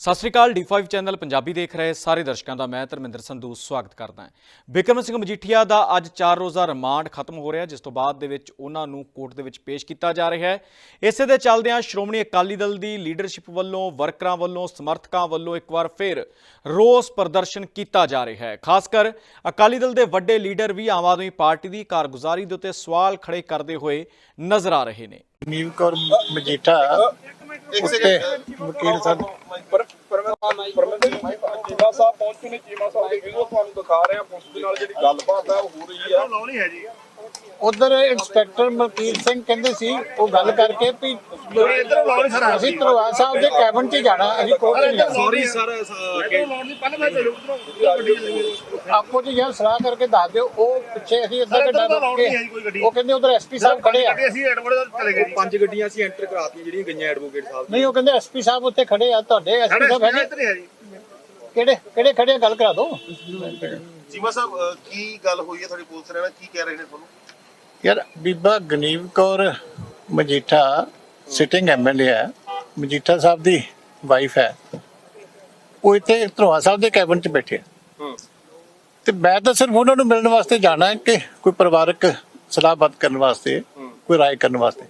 ਸਤਿ ਸ਼੍ਰੀ ਅਕਾਲ D5 channel Punjabi ਦੇਖ ਰਹੇ ਸਾਰੇ ਦਰਸ਼ਕਾਂ ਦਾ, ਮੈਂ ਧਰਮਿੰਦਰ ਸੰਧੂ, ਸਵਾਗਤ ਕਰਦਾ ਹਾਂ। ਬਿਕਰਮ ਸਿੰਘ ਮਜੀਠੀਆ ਦਾ ਅੱਜ 4 ਰੋਜ਼ਾ ਰਿਮਾਂਡ ਖਤਮ ਹੋ ਰਿਹਾ, ਜਿਸ ਤੋਂ ਬਾਅਦ ਦੇ ਵਿੱਚ ਉਹਨਾਂ ਨੂੰ ਕੋਰਟ ਦੇ ਵਿੱਚ ਪੇਸ਼ ਕੀਤਾ ਜਾ ਰਿਹਾ ਹੈ। ਇਸੇ ਦੇ ਚੱਲਦਿਆਂ ਸ਼੍ਰੋਮਣੀ ਅਕਾਲੀ ਦਲ ਦੀ ਲੀਡਰਸ਼ਿਪ ਵੱਲੋਂ, ਵਰਕਰਾਂ ਵੱਲੋਂ, ਸਮਰਥਕਾਂ ਵੱਲੋਂ ਇੱਕ ਵਾਰ ਫਿਰ ਰੋਸ ਪ੍ਰਦਰਸ਼ਨ ਕੀਤਾ ਜਾ ਰਿਹਾ ਹੈ। ਖਾਸ ਕਰ ਅਕਾਲੀ ਦਲ ਦੇ ਵੱਡੇ ਲੀਡਰ ਵੀ ਆਮ ਆਦਮੀ ਪਾਰਟੀ ਦੀ ਕਾਰਗੁਜ਼ਾਰੀ ਦੇ ਉੱਤੇ ਸਵਾਲ ਖੜੇ ਕਰਦੇ ਹੋਏ ਨਜ਼ਰ ਆ ਰਹੇ ਨੇ। ਨੀਵ ਕੌਰ ਮਜੀਠਾ ਉੱਤੇ ਵਕੀਲ ਸਾਹਿਬ ਚੀਮਾ ਸਾਹਿਬ ਪਹੁੰਚ ਨੇ ਚੀਮਾ ਸਾਹਿਬ ਦੀ ਵੀਡੀਓ ਤੁਹਾਨੂੰ ਦਿਖਾ ਰਹੇ ਹਾਂ ਪੁਲਿਸ ਦੇ ਨਾਲ ਜਿਹੜੀ ਗੱਲਬਾਤ ਹੈ ਉਹ ਹੋ ਰਹੀ ਹੈ ਲਾਉਣੀ ਹੈ ਜੀ। ਉਧਰ ਇੰਸਪੈਕਟਰ ਮਲਕੀਤ ਸਿੰਘ ਕਹਿੰਦੇ ਸੀ ਉਹ ਗੱਲ ਕਰਕੇ ਵੀ ਇੱਧਰ ਲਾਉਣੀ ਸਰ ਅਸੀਂ ਤਰਵਾ ਸਾਹਿਬ ਦੇ ਕੈਬਨ 'ਚ ਜਾਣਾ ਅਸੀਂ ਕੋਰਟ 'ਚ ਜਾਣਾ। ਸੌਰੀ ਸਰ ਲਾਉਣ ਦੀ ਪਹਿਲਾਂ ਮੈਂ ਚਲੋ ਉਧਰੋਂ ਆਪੋ ਜੀ ਜਾਂ ਸਲਾਹ ਕਰਕੇ ਦੱਸ ਦਿਓ ਉਹ ਪਿੱਛੇ ਅਸੀਂ ਇੱਧਰ ਤਾਂ ਰੁਕ ਕੇ ਗੱਡੀ। ਉਹ ਕਹਿੰਦੇ ਉਧਰ ਐਸਪੀ ਸਾਹਿਬ ਖੜੇ ਆ। ਅਸੀਂ ਐਡਵੋਕੇਟ ਦਾ ਚਲੇ ਗਏ ਪੰਜ ਗੱਡੀਆਂ ਅਸੀਂ ਐਂਟਰ ਕਰਾਤੀਆਂ ਜਿਹੜੀਆਂ ਗਈਆਂ ਐਡਵੋਕੇਟ ਸਾਹਿਬ ਨਹੀਂ ਉਹ ਕਹਿੰਦੇ ਐਸਪੀ ਸਾਹਿਬ ਉੱਥੇ ਖੜੇ ਆ ਤੁਹਾਡੇ ਐਸਪੀ ਸਾਹਿਬ ਹੈਗੇ। ਕਿਹੜੇ ਕਿਹੜੇ ਖੜੇ ਆ ਗੱਲ ਕਰਾ ਦਿਓ। ਚੀਮਾ ਸਾਹਿਬ ਕੀ ਗੱਲ ਹੋਈ ਹੈ ਤੁਹਾਡੀ ਪੁਲਿਸ ਨੇ ਕੀ ਕਹਿ ਰਹੇ ਨੇ ਤੁਹਾਨੂੰ? ਯਾਰ ਬੀਬਾ ਗਨੀਵ ਕੌਰ ਮਜੀਠਾ ਸਿਟਿੰਗ ਐਮਐਲਏ ਹੈ। ਮਜੀਠਾ ਸਾਹਿਬ ਦੀ ਵਾਈਫ ਹੈ। ਉਹ ਇੱਥੇ ਧਰਵਾ ਸਾਹਿਬ ਦੇ ਕੈਬਨ 'ਚ ਬੈਠੇ ਆ। ਤੇ ਮੈਂ ਤਾਂ ਸਿਰਫ ਉਹਨਾਂ ਨੂੰ ਮਿਲਣ ਵਾਸਤੇ ਜਾਣਾ ਹੈ ਕਿ ਕੋਈ ਪਰਿਵਾਰਕ ਸਲਾਹਬਾਤ ਕਰਨ ਵਾਸਤੇ ਕੋਈ ਰਾਏ ਕਰਨ ਵਾਸਤੇ।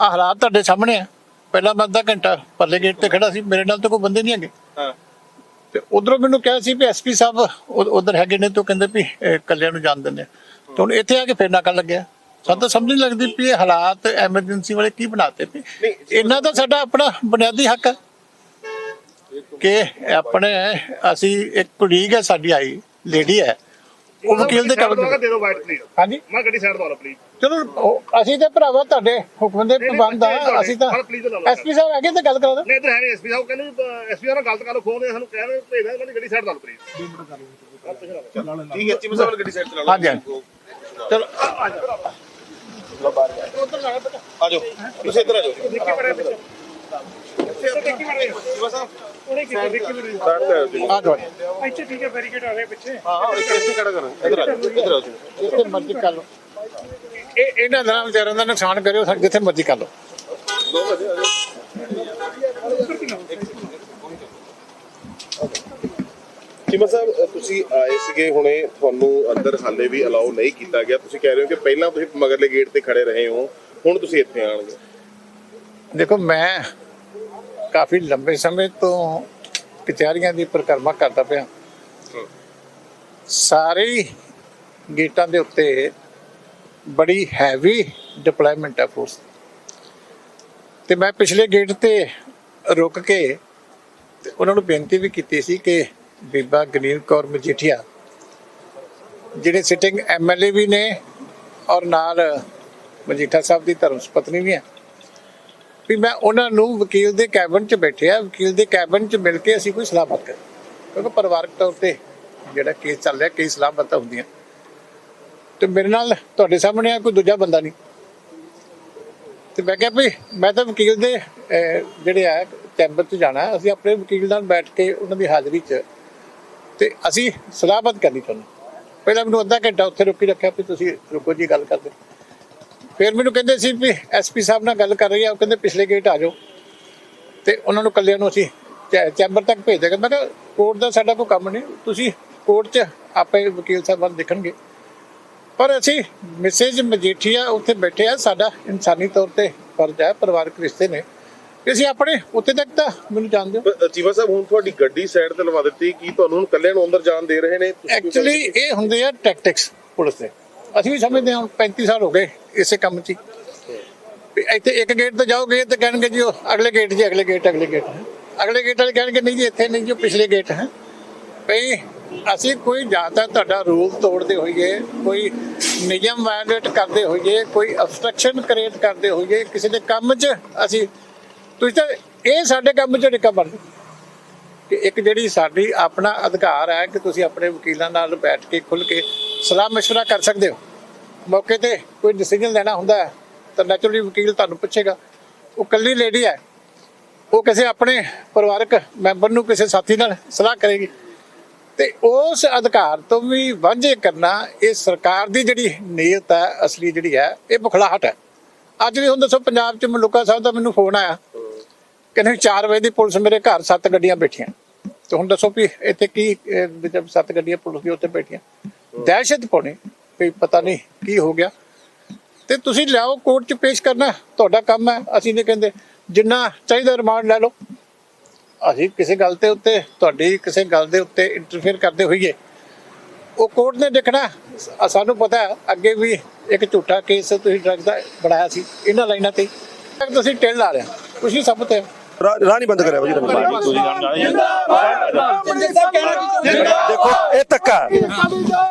ਆ ਹਾਲਾਤ ਤੁਹਾਡੇ ਸਾਹਮਣੇ ਆ। ਪਹਿਲਾਂ ਮੈਂ ਅੱਧਾ ਘੰਟਾ ਪਰਲੇ ਗੇਟ ਤੇ ਖੜਾ ਸੀ। ਮੇਰੇ ਨਾਲ ਤਾਂ ਕੋਈ ਬੰਦੇ ਨਹੀਂ ਹੈਗੇ। ਹਾਂ। ਤੇ ਉਧਰੋਂ ਮੈਨੂੰ ਕਿਹਾ ਸੀ ਵੀ ਐਸਪੀ ਸਾਹਿਬ ਉਧਰ ਹੈਗੇ ਨੇ ਤੋਂ ਕਹਿੰਦੇ ਵੀ ਇਹ ਇਕੱਲਿਆਂ ਨੂੰ ਜਾਣ ਦਿੰਦੇ ਆ। ਤੇ ਹੁਣ ਇੱਥੇ ਆ ਕੇ ਫੇਰ ਨਾਕਾ ਲੱਗਿਆ। ਸਾਨੂੰ ਤਾਂ ਸਮਝ ਨਹੀਂ ਲੱਗਦੀ ਵੀ ਇਹ ਹਾਲਾਤ ਐਮਰਜੈਂਸੀ ਵਾਲੇ ਕੀ ਬਣਾਤੇ ਵੀ। ਇਹਨਾਂ ਦਾ ਸਾਡਾ ਆਪਣਾ ਬੁਨਿਆਦੀ ਹੱਕ ਹੈ ਕਿ ਆਪਣੇ ਅਸੀਂ ਇੱਕ ਕੁਲੀਗ ਹੈ ਸਾਡੀ ਆਈ ਲੇਡੀ ਹੈ। ਉਹ ਵਕੀਲ ਦੇ ਕੰਮ ਦੇ ਦਿਓ ਵਾਈਟ ਪਲੀਜ਼ ਹਾਂਜੀ। ਮੈਂ ਗੱਡੀ ਸਾਈਡ ਦਵਾ ਪਲੀਜ਼ ਚਲੋ ਉਹ- ਅਸੀਂ ਤੇ ਭਰਾਵਾ ਤੁਹਾਡੇ ਹੁਕਮ ਦੇ ਪਾਬੰਦ ਆ ਅਸੀਂ ਤਾਂ ਐਸਪੀ ਸਾਹਿਬ ਹੈਗੇ ਤਾਂ ਗੱਲ ਕਰਾ ਦਿਓ। ਨਹੀਂ ਇੱਧਰ ਹੈ ਨਹੀਂ ਐਸਪੀ ਸਾਹਿਬ ਕਹਿੰਦੇ ਐਸਪੀ ਸਾਹਿਬ ਨਾਲ ਗਲਤ ਕਰ ਖੋਦੇ ਸਾਨੂੰ ਕਹਿ ਰਹੇ ਭੇਜ ਦੇ ਗੱਡੀ ਸਾਈਡ ਦਵਾ ਪਲੀਜ਼ ਠੀਕ ਹੈ ਚੀਮਾ ਸਾਹਿਬ ਗੱਡੀ ਸਾਈਡ ਤੇ ਲਾ ਹਾਂਜੀ ਹਾਂਜੀ। ਚਲੋ। ਆ ਜਾਓ ਤੁਸੀਂ ਇੱਧਰ ਆ ਜਾਓ ਦੇਖੀ ਮੜੇ ਪਿੱਛੇ ਦੇਖੀ ਮੜੇ ਚੀਮਾ ਸਾਹਿਬ ਉਹਨੇ ਕੀ ਦੇਖੀ ਮੜੇ ਸਾਈਡ ਤੇ ਆ ਜਾਓ ਆ ਜਾਓ ਇੱਥੇ ਠੀਕ ਹੈ ਬੈਰੀਕੇਡ ਆ ਰਿਹਾ ਪਿੱਛੇ ਹਾਂ ਹਾਂ ਇੱਥੇ ਇੱਥੇ ਖੜਾ ਕਰੋ। ਇੱਧਰ ਆ ਜਾਓ ਇੱਧਰ ਆ ਜਾਓ ਜਿੱਥੇ ਮਰਜ਼ੀ ਕਰ ਲਓ। ਇਹ ਇਹਨਾਂ ਦਾ ਵਿਚਾਰਿਆਂ ਦਾ ਨੁਕਸਾਨ ਕਰਿਓ ਸਾਡੇ ਜਿੱਥੇ ਮਰਜ਼ੀ ਕਰ ਲਓ। ਚੀਮਾ ਸਾਹਿਬ ਤੁਸੀਂ ਆਏ ਸੀਗੇ ਹੁਣੇ ਤੁਹਾਨੂੰ ਅੰਦਰ ਹਾਲੇ ਵੀ ਅਲਾਉ ਨਹੀਂ ਕੀਤਾ ਗਿਆ। ਤੁਸੀਂ ਕਹਿ ਰਹੇ ਹੋ ਕਿ ਪਹਿਲਾਂ ਤੁਸੀਂ ਮਗਰਲੇ ਗੇਟ ਤੇ ਖੜੇ ਰਹੇ ਹੋ ਹੁਣ ਤੁਸੀਂ ਇੱਥੇ ਆਣਗੇ ਦੇਖੋ ਮੈਂ ਕਾਫੀ ਲੰਬੇ ਸਮੇਂ ਤੋਂ ਕਚਹਿਰੀਆਂ ਦੀ ਪਰਿਕਰਮਾ ਕਰਦਾ ਪਿਆ। ਸਾਰੇ ਗੇਟਾਂ ਦੇ ਉੱਤੇ ਬੜੀ ਹੈਵੀ ਡਿਪਲੋਇਮੈਂਟ ਹੈ ਫੋਰਸ ਤੇ ਮੈਂ ਪਿਛਲੇ ਗੇਟ ਤੇ ਰੁਕ ਕੇ ਤੇ ਉਹਨਾਂ ਨੂੰ ਬੇਨਤੀ ਵੀ ਕੀਤੀ ਸੀ ਕਿ ਬੀਬਾ ਗਨੀਰ ਕੌਰ ਮਜੀਠੀਆ, ਜਿਹੜੇ ਸਿਟਿੰਗ ਐਮਐਲਏ ਵੀ ਨੇ ਔਰ ਨਾਲ ਮਜੀਠਾ ਸਾਹਿਬ ਦੀ ਧਰਮ ਪਤਨੀ ਵੀ ਹੈ ਵੀ ਮੈਂ ਉਹਨਾਂ ਨੂੰ ਵਕੀਲ ਦੇ ਕੈਬਨ 'ਚ ਬੈਠਿਆ, ਵਕੀਲ ਦੇ ਕੈਬਨ 'ਚ ਮਿਲ ਕੇ ਅਸੀਂ ਕੋਈ ਸਲਾਹਬਾਤ ਕਰੀ। ਕਿਉਂਕਿ ਪਰਿਵਾਰਕ ਤੌਰ ਤੇ ਜਿਹੜਾ ਕੇਸ ਚੱਲ ਰਿਹਾ, ਕਈ ਸਲਾਹਬਾਤਾਂ ਹੁੰਦੀਆਂ। ਤੇ ਮੇਰੇ ਨਾਲ ਤੁਹਾਡੇ ਸਾਹਮਣੇ ਆ ਕੋਈ ਦੂਜਾ ਬੰਦਾ ਨਹੀਂ। ਤੇ ਮੈਂ ਕਿਹਾ ਵੀ ਮੈਂ ਤਾਂ ਵਕੀਲ ਦੇ ਜਿਹੜੇ ਆ ਚੈਂਬਰ 'ਚ ਜਾਣਾ, ਅਸੀਂ ਆਪਣੇ ਵਕੀਲ ਨਾਲ ਬੈਠ ਕੇ ਉਹਨਾਂ ਦੀ ਹਾਜ਼ਰੀ 'ਚ ਤੇ ਅਸੀਂ ਸਲਾਹਬੱਧ ਕਰਨੀ ਚਾਹੁੰਦੇ ਪਹਿਲਾਂ ਮੈਨੂੰ ਅੱਧਾ ਘੰਟਾ ਉੱਥੇ ਰੋਕੀ ਰੱਖਿਆ ਵੀ ਤੁਸੀਂ ਰੁਕੋ ਜੀ, ਗੱਲ ਕਰਦੇ। ਫਿਰ ਮੈਨੂੰ ਕਹਿੰਦੇ ਸੀ ਵੀ ਐਸਪੀ ਸਾਹਿਬ ਨਾਲ ਗੱਲ ਕਰ ਰਹੀ ਆ, ਉਹ ਕਹਿੰਦੇ ਪਿਛਲੇ ਗੇਟ ਆ ਜਾਓ। ਤੇ ਉਹਨਾਂ ਨੂੰ ਕੱਲਿਆਂ ਨੂੰ ਅਸੀਂ ਚੈ- ਚੈਂਬਰ ਤੱਕ ਭੇਜ ਦੇਗਾ ਮੈਂ ਕਿਹਾ ਕੋਰਟ ਦਾ ਸਾਡਾ ਕੋਈ ਕੰਮ ਨਹੀਂ, ਤੁਸੀਂ ਕੋਰਟ 'ਚ ਆਪੇ ਵਕੀਲ ਸਾਹਿਬਾਨ ਦੇਖਣਗੇ। ਪਰ ਅਸੀਂ ਮਿਸੇਜ ਮਜੀਠੀਆ ਉੱਥੇ ਬੈਠੇ ਆ, ਸਾਡਾ ਇਨਸਾਨੀ ਤੌਰ ਤੇ ਫਰਜ਼ ਹੈ, ਪਰਿਵਾਰਕ ਰਿਸ਼ਤੇ ਨੇ। ਕਿ ਅਸੀਂ ਆਪਣੇ ਉੱਥੇ ਤੱਕ ਤਾਂ ਮੈਨੂੰ ਜਾਣ ਦਿਓ ਪਰ ਚੀਮਾ ਸਾਹਿਬ ਹੁਣ ਤੁਹਾਡੀ ਗੱਡੀ ਸਾਈਡ ਤੇ ਲਵਾ ਦਿੱਤੀ ਕੀ ਤੁਹਾਨੂੰ ਹੁਣ ਇਕੱਲਿਆਂ ਨੂੰ ਅੰਦਰ ਜਾਣ ਦੇ ਰਹੇ ਨੇ? ਐਕਚੁਅਲੀ ਇਹ ਹੁੰਦੇ ਆ ਟੈਕਟਿਕਸ ਪੁਲਿਸ ਦੇ। ਅਸੀਂ ਵੀ ਸਮਝਦੇ ਹਾਂ 35 ਸਾਲ ਹੋ ਗਏ ਇਸੇ ਕੰਮ 'ਚ ਹੀ। ਇੱਥੇ ਇੱਕ ਗੇਟ ਤੇ ਜਾਓਗੇ ਤੇ ਕਹਿਣਗੇ ਜੀ ਅਗਲੇ ਗੇਟ ਜੀ ਅਗਲੇ ਗੇਟ ਅਗਲੇ ਗੇਟ ਅਗਲੇ ਗੇਟ ਵਾਲੇ ਕਹਿਣਗੇ ਨਹੀਂ ਜੀ ਇੱਥੇ ਨਹੀਂ ਜੀ ਪਿਛਲੇ ਗੇਟ ਹੈ ਭਈ ਅਸੀਂ ਕੋਈ ਜ਼ਿਆਦਾ ਤੁਹਾਡਾ ਰੂਲ ਤੋੜਦੇ ਹੋਈਏ ਕੋਈ ਨਿਯਮ ਵਾਇਲੇਟ ਕਰਦੇ ਹੋਈਏ ਕੋਈ ਅਬਸਟ੍ਰਕਸ਼ਨ ਕ੍ਰੀਏਟ ਕਰਦੇ ਹੋਈਏ ਕਿਸੇ ਦੇ ਕੰਮ 'ਚ ਅਸੀਂ ਤੁਸੀਂ ਤਾਂ ਇਹ ਸਾਡੇ ਕੰਮ 'ਚ ਨਿਕਾ ਬਣ ਕਿ ਇੱਕ ਜਿਹੜੀ ਸਾਡੀ ਆਪਣਾ ਅਧਿਕਾਰ ਹੈ ਕਿ ਤੁਸੀਂ ਆਪਣੇ ਵਕੀਲਾਂ ਨਾਲ ਬੈਠ ਕੇ ਖੁੱਲ ਕੇ ਸਲਾਹ مشورہ ਕਰ ਸਕਦੇ ਹੋ ਮੌਕੇ ਤੇ ਕੋਈ ਡਿਸੀਜਨ ਲੈਣਾ ਹੁੰਦਾ ਹੈ ਤਾਂ ਨੈਚੁਰਲੀ ਵਕੀਲ ਤੁਹਾਨੂੰ ਪੁੱਛੇਗਾ ਉਹ ਕੱਲੀ ਲੇਡੀ ਹੈ ਉਹ ਕਿਸੇ ਆਪਣੇ ਪਰਿਵਾਰਕ ਮੈਂਬਰ ਨੂੰ ਕਿਸੇ ਸਾਥੀ ਨਾਲ ਸਲਾਹ ਕਰੇਗੀ ਤੇ ਉਸ ਅਧਿਕਾਰ ਤੋਂ ਵੀ ਵਾਂਝੇ ਕਰਨਾ ਇਹ ਸਰਕਾਰ ਦੀ ਜਿਹੜੀ ਨੀਅਤ ਹੈ ਅਸਲੀ ਜਿਹੜੀ ਹੈ ਇਹ ਬੁਖਲਾਹਟ ਹੈ ਅੱਜ ਵੀ ਹੁਣ ਦੱਸੋ ਪੰਜਾਬ ਚ ਮਲੂਕਾ ਸਾਹਿਬ ਦਾ ਮੈਨੂੰ ਫੋਨ ਆਇਆ ਕਹਿੰਦੇ 4 ਵਜੇ ਦੀ ਪੁਲਿਸ ਮੇਰੇ ਘਰ ਸੱਤ ਗੱਡੀਆਂ ਬੈਠੀਆਂ। ਤੇ ਹੁਣ ਦੱਸੋ ਵੀ ਇੱਥੇ ਕੀ ਜਦ ਸੱਤ ਗੱਡੀਆਂ ਪੁਲਿਸ ਦੀ ਉੱਤੇ ਬੈਠੀਆਂ। ਦਹਿਸ਼ਤ ਪਾਉਣੀ ਕੋਈ ਪਤਾ ਨਹੀਂ ਕੀ ਹੋ ਗਿਆ। ਤੇ ਤੁਸੀਂ ਲਿਆਓ, ਕੋਰਟ 'ਚ ਪੇਸ਼ ਕਰਨਾ, ਤੁਹਾਡਾ ਕੰਮ ਹੈ, ਅਸੀਂ ਨਹੀਂ ਕਹਿੰਦੇ। ਜਿੰਨਾ ਚਾਹੀਦਾ ਰਿਮਾਂਡ ਲੈ ਲਓ। ਅਸੀਂ ਕਿਸੇ ਗੱਲ ਤੇ ਉੱਤੇ, ਤੁਹਾਡੀ ਕਿਸੇ ਗੱਲ ਦੇ ਉੱਤੇ ਇੰਟਰਫੇਅਰ ਕਰਦੇ ਹੋਈਏ। ਉਹ ਕੋਰਟ ਨੇ ਦੇਖਣਾ ਸਾਨੂੰ ਪਤਾ ਅੱਗੇ ਵੀ ਇੱਕ ਝੂਠਾ ਕੇਸ ਤੁਸੀਂ ਡਰਗ ਦਾ ਬਣਾਇਆ ਸੀ, ਇਹਨਾਂ ਲਾਈਨਾਂ ਤੇ। ਤੁਸੀਂ ਟਿਲ ਲਾ ਰਹੇ ਹੋ, ਕੁਛ ਨਹੀਂ ਸਭ ਹੈ ਰਾਹ ਨਹੀਂ ਬੰਦ ਕਰਿਆ ਭਾਜੀ ਦੇਖੋ ਇਹ ਧੱਕਾ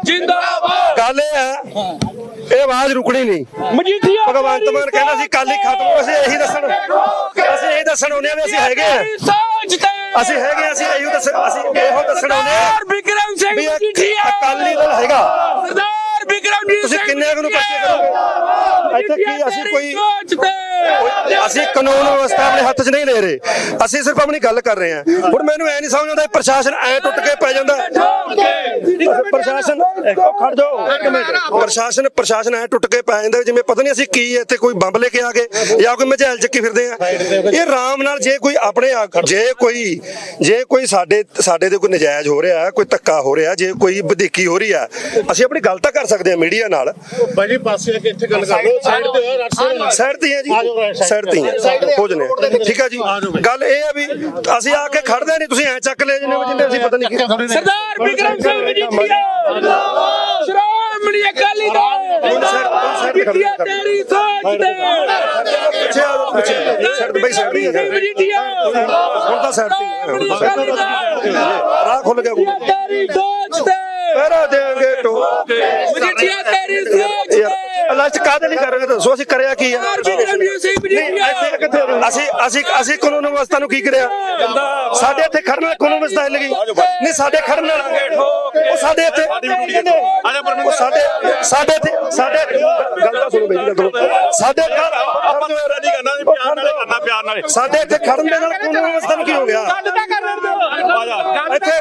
ਜਿੰਦਾਬਾਦ। ਗੱਲ ਇਹ ਹੈ ਇਹ ਆਵਾਜ਼ ਰੁਕਣੀ ਨਹੀਂ। ਮਜੀਠੀਆ ਭਗਵੰਤ ਮਾਨ ਕਹਿੰਦਾ ਸੀ ਕੱਲ ਹੀ ਖਤਮ ਅਸੀਂ ਇਹੀ ਦੱਸਣ। ਅਸੀਂ ਇਹੀ ਦੱਸਣ ਆਉਂਦੇ ਆ ਵੀ ਅਸੀਂ ਹੈਗੇ ਆ ਅਸੀਂ ਹੈਗੇ ਆ, ਅਸੀਂ ਇਹੋ ਦੱਸਣ ਅਸੀਂ ਇਹੋ ਦੱਸਣ ਆਉਂਦੇ ਆ ਵਿਕਰਮ ਸਿੰਘ ਮਜੀਠੀਆ ਅਕਾਲੀ ਦਲ ਹੈਗਾ। ਸਰਦਾਰ ਵਿਕਰਮ ਜੀ ਤੁਸੀਂ ਕਿੰਨੇ ਕੁ ਨੂੰ ਇੱਥੇ ਕੀ ਅਸੀਂ ਕੋਈ ਅਸੀਂ ਕਾਨੂੰਨ ਵਿਵਸਥਾ ਆਪਣੇ ਹੱਥ 'ਚ ਨਹੀਂ ਲੈ ਰਹੇ। ਅਸੀਂ ਸਿਰਫ ਆਪਣੀ ਗੱਲ ਕਰ ਰਹੇ ਹਾਂ। ਹੁਣ ਮੈਨੂੰ ਐ ਨਹੀਂ ਸਮਝ ਆਉਂਦਾ ਪ੍ਰਸ਼ਾਸਨ ਐ ਟੁੱਟ ਕੇ ਪੈ ਜਾਂਦਾ। ਪ੍ਰਸ਼ਾਸਨ ਖੜ ਜਾਓ। ਪ੍ਰਸ਼ਾਸਨ ਪ੍ਰਸ਼ਾਸਨ ਐ ਟੁੱਟ ਕੇ ਪੈ ਜਾਂਦਾ ਜਿਵੇਂ ਪਤਾ ਨਹੀਂ ਅਸੀਂ ਕੀ ਇੱਥੇ ਕੋਈ ਬੰਬ ਲੈ ਕੇ ਆ ਗਏ ਜਾਂ ਕੋਈ ਮਝੈਲ ਚੱਕੀ ਫਿਰਦੇ ਆ। ਇਹ ਆਰਾਮ ਨਾਲ ਜੇ ਕੋਈ ਆਪਣੇ ਆ- ਜੇ ਕੋਈ ਜੇ ਕੋਈ ਸਾਡੇ ਸਾਡੇ ਤੇ ਕੋਈ ਨਜਾਇਜ਼ ਹੋ ਰਿਹਾ ਕੋਈ ਧੱਕਾ ਹੋ ਰਿਹਾ ਜੇ ਕੋਈ ਵਧੀਕੀ ਹੋ ਰਹੀ ਆ ਅਸੀਂ ਆਪਣੀ ਗੱਲ ਤਾਂ ਕਰ ਸਕਦੇ ਆ ਮੀਡੀਆ ਨਾਲ। ਭਾਜੀ ਪਾਸੇ ਆ ਕੇ ਇੱਥੇ ਗੱਲ ਕਰ ਲਓ। ਸਾਈਡ ਤੇ ਹੋ ਹੀ ਜੀ ਸਾਈਡ ਤੇ ਹੀ ਹੋ ਜਨੇ ਠੀਕ ਆ ਜੀ ਗੱਲ ਇਹ ਆ ਵੀ ਅਸੀਂ ਆ ਕੇ ਖੜਦੇ ਨਹੀਂ ਤੁਸੀਂ ਐ ਚੱਕ ਲੈ ਜਿੰਨੇ ਜਿੰਨੇ ਅਸੀਂ ਪਤਾ ਨਹੀਂ ਕੀ ਸਰਦਾਰ ਵਿਕਰਮ ਸਿੰਘ ਮਜੀਠੀਆ ਸ਼੍ਰੋਮਣੀ ਅਕਾਲੀ ਦਲ ਮਜੀਠੀਆ ਤੇਰੀ ਸੋਚ ਤੇ ਪਿੱਛੇ ਆ ਜਾਓ, ਪਿੱਛੇ ਸਾਈਡ ਬਈ ਸਾਈਡ ਤੇ ਹੀ ਮਜੀਠੀਆ ਹੁਣ ਤਾਂ ਸਾਈਡ ਤੇ ਹੀ ਰਾਹ ਖੁੱਲ ਗਿਆ ਤੇਰੀ ਸੋਚ ਤੇ ਪਹਿਰਾ ਦੇਾਂਗੇ ਟੋ ਮਜੀਠੀਆ ਤੇਰੀ ਸੋਚ ਲਾਸਟ ਕਾਹਦੇ ਲਈ ਕਰ ਰਹੇ ਦੱਸੋ? ਅਸੀਂ ਕਰਿਆ ਕੀ ਆ? ਜੀ ਅਸੀਂ ਅਸੀਂ ਅਸੀਂ ਕਾਨੂੰਨ ਵਿਵਸਥਾ ਨੂੰ ਕੀ ਕਰਿਆ? ਸਾਡੇ ਇੱਥੇ ਖੜਨ ਨਾਲ ਕਾਨੂੰਨ ਵਿਵਸਥਾ ਹਿੱਲ ਗਈ। ਨਹੀਂ ਸਾਡੇ ਖੜਨ ਨਾਲ। ਉਹ ਸਾਡੇ ਇੱਥੇ ਉਹ ਸਾਡੇ ਸਾਡੇ ਇੱਥੇ ਸਾਡੇ ਗੱਲ ਤਾਂ ਸੁਣੋ ਬਈ ਗੱਲ ਸੁਣੋ। ਸਾਡੇ ਨਹੀਂ ਕਰਨਾ ਨਹੀਂ ਪਿਆਰ ਨਾਲ ਕਰਨਾ ਪਿਆਰ ਨਾਲ ਸਾਡੇ ਇੱਥੇ ਖੜਨ ਦੇ ਨਾਲ ਕਾਨੂੰਨ ਵਿਵਸਥਾ ਨੂੰ ਕੀ ਹੋ ਗਿਆ? ਇੱਥੇ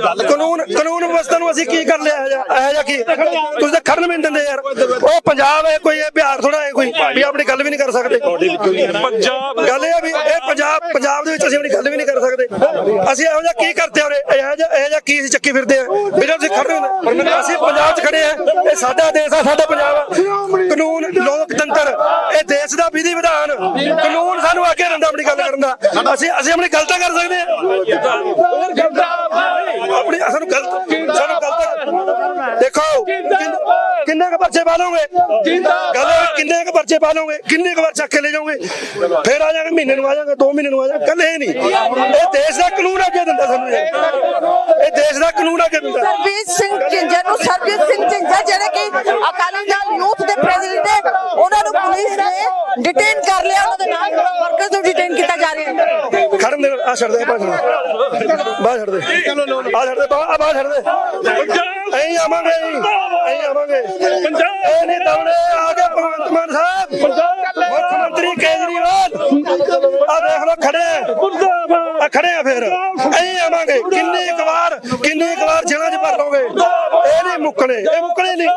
ਗੱਲ ਕਾਨੂੰਨ ਕਾਨੂੰਨ ਵਿਵਸਥਾ ਨੂੰ ਅਸੀਂ ਕੀ ਕਰ ਲਿਆ? ਇਹ ਜਿਹਾ ਕੀ? ਤੁਸੀਂ ਤਾਂ ਖੜਨ ਵੀ ਨਹੀਂ ਦਿੰਦੇ ਯਾਰ। ਉਹ ਪੰਜਾਬ ਹੈ ਕੋਈ ਇਹ ਬਿਹਾਰ ਥੋੜਾ ਹੈ ਕੋਈ ਵੀ ਆਪਣੀ ਗੱਲ ਵੀ ਨਹੀਂ ਕਰ ਸਕਦੇ। ਪੰਜਾਬ ਗੱਲ ਇਹ ਆ ਵੀ ਇਹ ਪੰਜਾਬ ਪੰਜਾਬ ਦੇ ਵਿੱਚ ਅਸੀਂ ਆਪਣੀ ਗੱਲ ਵੀ ਨਹੀਂ ਕਰ ਸਕਦੇ। ਅਸੀਂ ਇਹੋ ਜਿਹਾ ਕੀ ਕਰਦੇ ਹੋਰੇ ਇਹੋ ਜਿਹਾ ਇਹੋ ਜਿਹਾ ਕੀ ਅਸੀਂ ਚੱਕੀ ਫਿਰਦੇ ਆ? ਵੀ ਜਦੋਂ ਅਸੀਂ ਖੜੇ ਹੁੰਦੇ। ਅਸੀਂ ਪੰਜਾਬ 'ਚ ਖੜੇ ਆ। ਇਹ ਸਾਡਾ ਦੇਸ਼ ਆ ਸਾਡਾ ਪੰਜਾਬ ਆ। ਕਾਨੂੰਨ ਲੋਕਤੰਤਰ ਇਹ ਦੇਸ਼ ਦਾ ਵਿਧੀ ਵਿਧਾਨ। ਕਾਨੂੰਨ ਸਾਨੂੰ ਅੱਗੇ ਰਹਿੰਦਾ ਆਪਣੀ ਗੱਲ ਕਰਨ ਦਾ। ਅਸੀਂ ਅਸੀਂ ਆਪਣੀ ਗੱਲ ਤਾਂ ਕਰ ਸਕਦੇ ਆ। ਆਪਣੀ ਸਾਨੂੰ ਗਲਤ ਸਾਨੂੰ ਗਲਤ ਦੇਖੋ ਕਿੰਨ- ਕਿੰਨੇ ਕ ਪਰਚੇ ਪਾ ਇਹ ਵੀ ਕਿੰਨੇ ਕ ਪਰਚੇ ਪਾ ਲਓਗੇ? ਕਿੰਨੇ ਕ ਵਾਰ ਚੱਕ ਕੇ ਲੈ ਜਾਓਗੇ? ਫਿਰ ਆ ਜਾਗੇ ਮਹੀਨੇ ਨੂੰ ਆ ਜਾਗੇ 2 ਮਹੀਨੇ ਨੂੰ ਆ ਜਾਗੇ। ਕੱਲ ਨਹੀਂ। ਇਹ ਦੇਸ਼ ਦਾ ਕਾਨੂੰਨ ਅੱਗੇ ਦਿੰਦਾ ਸਾਨੂੰ ਇਹ। ਇਹ ਦੇਸ਼ ਦਾ ਕਾਨੂੰਨ ਅੱਗੇ ਦਿੰਦਾ। ਸਰਬਜੀਤ ਸਿੰਘ ਝਿੰਜਰ ਨੂੰ ਸਰਬਜੀਤ ਸਿੰਘ ਝਿੰਜਰ ਜਿਹੜੇ ਕਿ ਅਕਾਲੀ ਦਲ ਯੂਥ ਦੇ ਪ੍ਰੈਜ਼ੀਡੈਂਟ ਨੇ ਉਹਨਾਂ ਨੂੰ ਪੁਲਿਸ ਨੇ ਡਿਟੇਨ ਕਰ ਲਿਆ ਉਹਨਾਂ ਦੇ ਨਾਲ ਵਰਕਰਸ ਨੂੰ ਡਿਟੇਨ ਕੀਤਾ ਜਾ ਰਿਹਾ ਹੈ। ਖੜਨ ਦੇ ਆ ਛੱਡ ਦੇ ਬਾਹਰ ਬਾਹਰ ਛੱਡ ਦੇ। ਆ ਛੱਡ ਦੇ ਬਾਹਰ ਬਾਹਰ ਛੱਡ ਦੇ। ਅਸੀਂ ਆਵਾਂਗੇ ਐਂ ਆਵਾਂਗੇ। ਇਹ ਨਹੀਂ ਦੌੜੇ, ਆ ਗਏ ਭਗਵੰਤ ਮਾਨ ਸਾਹਿਬ। ਮੁੱਖ ਮੰਤਰੀ ਕੇਜਰੀਵਾਲ। ਆ ਦੇਖ ਲੋ ਖੜੇ ਆ। ਖੜੇ ਆ ਫਿਰ। ਐਂ ਆਵਾਂਗੇ। ਕਿੰਨੀ ਕੁ ਵਾਰ, ਕਿੰਨੀ ਕੁ ਵਾਰ ਜੇਲ੍ਹਾਂ 'ਚ ਭਰ ਲਓਗੇ। ਇਹ ਨਹੀਂ ਮੁੱਕਣੇ, ਇਹ ਮੁੱਕਣੇ ਨਹੀਂ।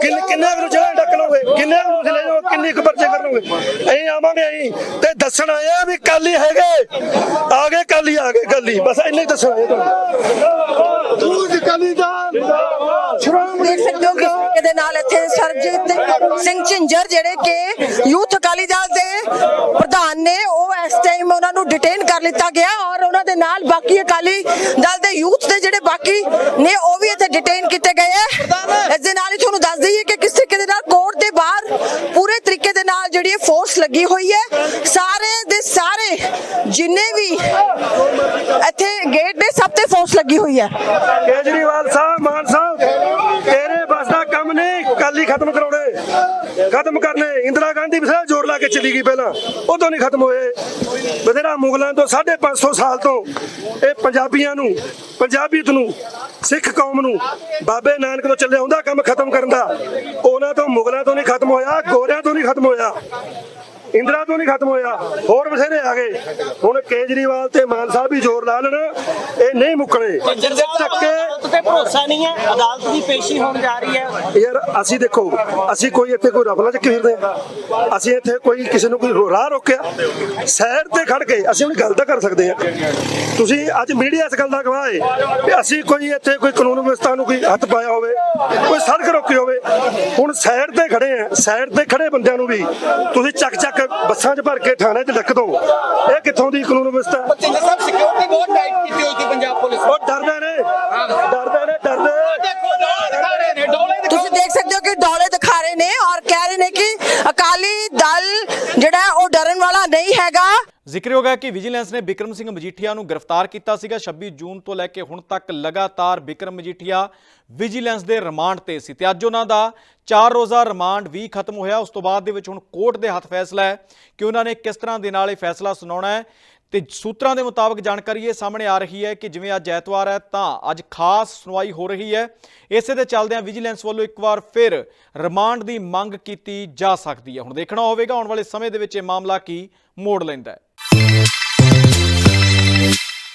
ਕਿੰਨੇ ਕਿੰਨੇ ਕੁ ਨੂੰ ਜੇਲ੍ਹਾਂ 'ਚ ਡੱਕ ਲਓਗੇ? ਕਿੰਨੇ ਕੁ ਨੂੰ ਤੁਸੀਂ ਲੈ ਜਾਓ? ਕਿੰਨੀ ਕੁ ਪਰਚੇ ਕਰ ਲਓਗੇ? ਐਂ ਆਵਾਂਗੇ ਅਸੀਂ ਤੇ ਦੱਸਣ ਆਏ ਆ ਵੀ ਕੱਲ ਹੀ ਹੈਗੇ। ਆ ਗਏ, ਕੱਲ ਹੀ ਆ ਗਏ, ਕੱਲ। ਹੀ ਬਸ ਇੰਨੇ ਹੀ ਦੱਸਣ ਆਏ ਤੁਹਾਨੂੰ। ਦੇਖ ਸਕਦੇ ਹੋ ਕਿ ਤਰੀਕੇ ਦੇ ਨਾਲ ਇੱਥੇ ਸਰਬਜੀਤ ਸਿੰਘ ਝਿੰਜਰ ਜਿਹੜੇ ਕਿ ਯੂਥ ਅਕਾਲੀ ਦਲ ਦੇ ਪ੍ਰਧਾਨ ਨੇ ਉਹ ਇਸ ਟਾਈਮ ਉਹਨਾਂ ਨੂੰ ਡਿਟੇਨ ਕਰ ਲਿੱਤਾ ਗਿਆ ਔਰ ਉਹਨਾਂ ਦੇ ਨਾਲ ਬਾਕੀ ਅਕਾਲੀ ਦਲ ਦੇ ਯੂਥ ਦੇ ਜਿਹੜੇ ਬਾਕੀ ਨੇ ਉਹ ਵੀ ਇੱਥੇ ਡਿਟੇਨ ਕੀਤੇ ਗਏ ਹੈ। ਇਸ ਦੇ ਨਾਲ ਹੀ ਤੁਹਾਨੂੰ ਦੱਸ ਦਈਏ ਕਿ ਕਿਸ ਤਰੀਕੇ ਦੇ ਨਾਲ ਕੋਰਟ ਦੇ ਬਾਹਰ ਪੂਰੇ ਨਾਲ ਜਿਹੜੀ ਫੋਰਸ ਲੱਗੀ ਹੋਈ ਹੈ, ਸਾਰੇ ਦੇ ਸਾਰੇ, ਜਿੰਨੇ ਵੀ ਇੱਥੇ ਗੇਟ ਦੇ ਸਭ ਤੇ ਫੋਰਸ ਲੱਗੀ ਹੋਈ ਹੈ। ਕੇਜਰੀਵਾਲ ਸਾਹਿਬ, ਮਾਨ ਸਾਹਿਬ, ਤੇਰੇ ਬਸ ਦਾ ਕੰਮ ਨਹੀਂ ਕੱਲ ਹੀ ਖਤਮ ਕਰੋ ਖਤਮ ਕਰਨੇ। ਇੰਦਰਾ ਗਾਂਧੀ ਵੀ ਜ਼ੋਰ ਲਾ ਕੇ ਚਲੀ ਗਈ ਪਹਿਲਾਂ। ਉਦੋਂ ਨਹੀਂ ਖਤਮ ਹੋਏ। ਬਥੇਰਾ ਮੁਗਲਾਂ ਤੋਂ 550 ਸਾਲ ਤੋਂ ਇਹ ਪੰਜਾਬੀਆਂ ਨੂੰ ਪੰਜਾਬੀਅਤ ਨੂੰ, ਸਿੱਖ ਕੌਮ ਨੂੰ, ਬਾਬੇ ਨਾਨਕ ਤੋਂ ਚੱਲਿਆ ਹੁੰਦਾ ਕੰਮ ਖਤਮ ਕਰਨ ਦਾ। ਉਹਨਾਂ ਤੋਂ ਮੁਗਲਾਂ ਤੋਂ ਨਹੀਂ ਖਤਮ ਹੋਇਆ, ਗੋਰਿਆਂ ਤੋਂ ਨਹੀਂ ਖਤਮ ਹੋਇਆ। ਇੰਦਰਾ ਤੋਂ ਨਹੀਂ ਖਤਮ ਹੋਇਆ ਹੋਰ ਬਥੇਰੇ ਆ ਗਏ। ਹੁਣ ਕੇਜਰੀਵਾਲ ਤੇ ਮਾਨ ਸਾਹਿਬ ਵੀ ਜ਼ੋਰ ਲਾ ਲੈਣ ਇਹ ਨਹੀਂ ਮੁੱਕਣੇ। ਚੱਕੇ ਤੇ ਭਰੋਸਾ ਨਹੀਂ ਹੈ ਅਦਾਲਤ ਦੀ ਪੇਸ਼ੀ ਹੋਣ ਜਾ ਰਹੀ ਹੈ। ਯਾਰ ਅਸੀਂ ਦੇਖੋ ਅਸੀਂ ਕੋਈ ਇੱਥੇ ਕੋਈ ਰਫਲਾ ਚ ਫਿਰਦੇ। ਅਸੀਂ ਇੱਥੇ ਕੋਈ ਕਿਸੇ ਨੂੰ ਕੋਈ ਰਾਹ ਰੋਕਿਆ। ਸਾਈਡ ਤੇ ਖੜ ਕੇ ਅਸੀਂ ਆਪਣੀ ਗੱਲ ਤਾਂ ਕਰ ਸਕਦੇ ਹਾਂ। ਤੁਸੀਂ ਅੱਜ ਮੀਡੀਆ ਇਸ ਗੱਲ ਦਾ ਗਵਾਹ ਹੈ ਕਿ ਅਸੀਂ ਕੋਈ ਇੱਥੇ ਕੋਈ ਕਾਨੂੰਨ ਵਿਵਸਥਾ ਨੂੰ ਕੋਈ ਹੱਥ ਪਾਇਆ ਹੋਵੇ ਕੋਈ ਸੜਕ ਰੋਕੀ ਹੋਵੇ। ਹੁਣ ਸਾਈਡ ਤੇ ਖੜੇ ਆ ਸਾਈਡ ਤੇ ਖੜੇ ਬੰਦਿਆਂ ਨੂੰ ਵੀ ਤੁਸੀਂ ਚੱਕ ਚੱਕ ਬੱਸਾਂ 'ਚ ਭਰ ਕੇ ਥਾਣੇ 'ਚ ਲਿਖ ਦੋ। ਇਹ ਕਿੱਥੋਂ ਦੀ ਕਾਨੂੰਨ ਵਿਵਸਥਾ? ਜਿੰਦਰ ਸਾਹਿਬ ਸਿਕਿਉਰਿਟੀ ਬਹੁਤ ਟਾਈਟ ਕੀਤੀ ਹੋਈ ਸੀ ਪੰਜਾਬ ਪੁਲਿਸ ਉਹ ਡਰਦੇ ਨੇ। ਡਰਦੇ ਨੇ ਡਰਦੇ ਜ਼ਿਕਰਯੋਗ ਹੈ ਕਿ ਵਿਜੀਲੈਂਸ ਨੇ ਬਿਕਰਮ ਸਿੰਘ ਮਜੀਠੀਆ ਨੂੰ ਗ੍ਰਿਫਤਾਰ ਕੀਤਾ ਸੀਗਾ। 26 ਜੂਨ ਤੋਂ ਲੈ ਕੇ ਹੁਣ ਤੱਕ ਲਗਾਤਾਰ ਬਿਕਰਮ ਮਜੀਠੀਆ ਵਿਜੀਲੈਂਸ ਦੇ ਰਿਮਾਂਡ ਤੇ ਸੀ ਤੇ ਅੱਜ ਉਹਨਾਂ ਦਾ 4 ਰੋਜ਼ਾ ਰਿਮਾਂਡ ਵੀ ਖਤਮ ਹੋਇਆ। ਉਸ ਤੋਂ ਬਾਅਦ ਦੇ ਵਿੱਚ ਹੁਣ ਕੋਰਟ ਦੇ ਹੱਥ ਫੈਸਲਾ ਹੈ ਕਿ ਉਹਨਾਂ ਨੇ ਕਿਸ ਤਰ੍ਹਾਂ ਦੇ ਨਾਲ ਇਹ ਫੈਸਲਾ ਸੁਣਾਉਣਾ ਹੈ ਤੇ ਸੂਤਰਾਂ ਦੇ ਮੁਤਾਬਕ ਜਾਣਕਾਰੀ ਇਹ ਸਾਹਮਣੇ ਆ ਰਹੀ ਹੈ ਕਿ ਜਿਵੇਂ ਅੱਜ ਐਤਵਾਰ ਹੈ ਤਾਂ ਅੱਜ ਖਾਸ ਸੁਣਵਾਈ ਹੋ ਰਹੀ ਹੈ। ਇਸੇ ਦੇ ਚੱਲਦਿਆਂ ਵਿਜੀਲੈਂਸ ਵੱਲੋਂ ਇੱਕ ਵਾਰ ਫਿਰ ਰਿਮਾਂਡ ਦੀ ਮੰਗ ਕੀਤੀ ਜਾ ਸਕਦੀ ਹੈ। ਹੁਣ ਦੇਖਣਾ ਹੋਵੇਗਾ, ਆਉਣ ਵਾਲੇ ਸਮੇਂ ਦੇ ਵਿੱਚ ਇਹ ਮਾਮਲਾ ਕੀ ਮੋੜ ਲੈਂਦਾ ਹੈ।